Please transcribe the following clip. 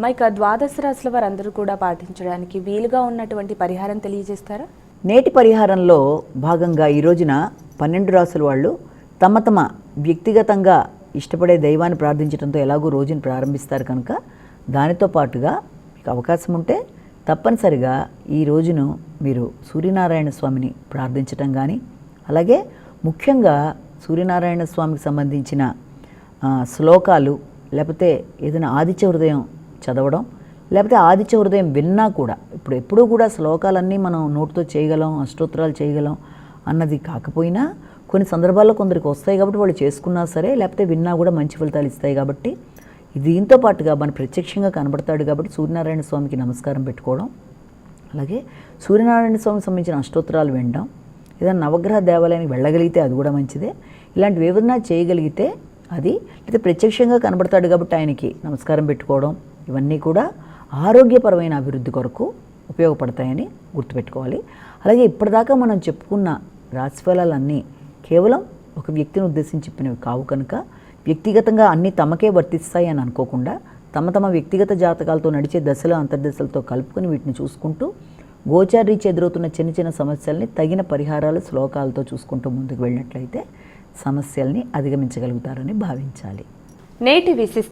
మైక ద్వాదశ రాశుల వారందరూ కూడా పాటించడానికి వీలుగా ఉన్నటువంటి పరిహారం తెలియజేస్తారా? నేటి పరిహారంలో భాగంగా ఈ రోజున పన్నెండు రాసుల వాళ్ళు తమ తమ వ్యక్తిగతంగా ఇష్టపడే దైవాన్ని ప్రార్థించడంతో ఎలాగో రోజును ప్రారంభిస్తారు కనుక దానితో పాటుగా మీకు అవకాశం ఉంటే తప్పనిసరిగా ఈ రోజును మీరు సూర్యనారాయణ స్వామిని ప్రార్థించటం కానీ అలాగే ముఖ్యంగా సూర్యనారాయణ స్వామికి సంబంధించిన శ్లోకాలు లేకపోతే ఏదైనా ఆదిత్య హృదయం చదవడం లేకపోతే ఆదిత్య హృదయం విన్నా కూడా ఇప్పుడు ఎప్పుడూ కూడా శ్లోకాలన్నీ మనం నోటితో చేయగలం అష్టోత్తరాలు చేయగలం అన్నది కాకపోయినా కొన్ని సందర్భాల్లో కొందరికి వస్తాయి కాబట్టి వాళ్ళు చేసుకున్నా సరే లేకపోతే విన్నా కూడా మంచి ఫలితాలు ఇస్తాయి కాబట్టి దీంతో పాటుగా మన ప్రత్యక్షంగా కనబడతాడు కాబట్టి సూర్యనారాయణ స్వామికి నమస్కారం పెట్టుకోవడం అలాగే సూర్యనారాయణ స్వామికి సంబంధించిన అష్టోత్తరాలు వినడం ఏదైనా నవగ్రహ దేవాలయానికి వెళ్ళగలిగితే అది కూడా మంచిదే. ఇలాంటివి ఏదైనా చేయగలిగితే అది లేదా ప్రత్యక్షంగా కనబడతాడు కాబట్టి ఆయనకి నమస్కారం పెట్టుకోవడం ఇవన్నీ కూడా ఆరోగ్యపరమైన అభివృద్ధి కొరకు ఉపయోగపడతాయని గుర్తుపెట్టుకోవాలి. అలాగే ఇప్పటిదాకా మనం చెప్పుకున్న రాశిఫలాలన్నీ కేవలం ఒక వ్యక్తిని ఉద్దేశించి చెప్పినవి కావు కనుక వ్యక్తిగతంగా అన్నీ తమకే వర్తిస్తాయి అని అనుకోకుండా తమ తమ వ్యక్తిగత జాతకాలతో నడిచే దశలు అంతర్దశలతో కలుపుకొని వీటిని చూసుకుంటూ గోచారీచి ఎదురవుతున్న చిన్న చిన్న సమస్యల్ని తగిన పరిహారాలు శ్లోకాలతో చూసుకుంటూ ముందుకు వెళ్ళినట్లయితే సమస్యల్ని అధిగమించగలుగుతారని భావించాలి. నేటి విశిష్ట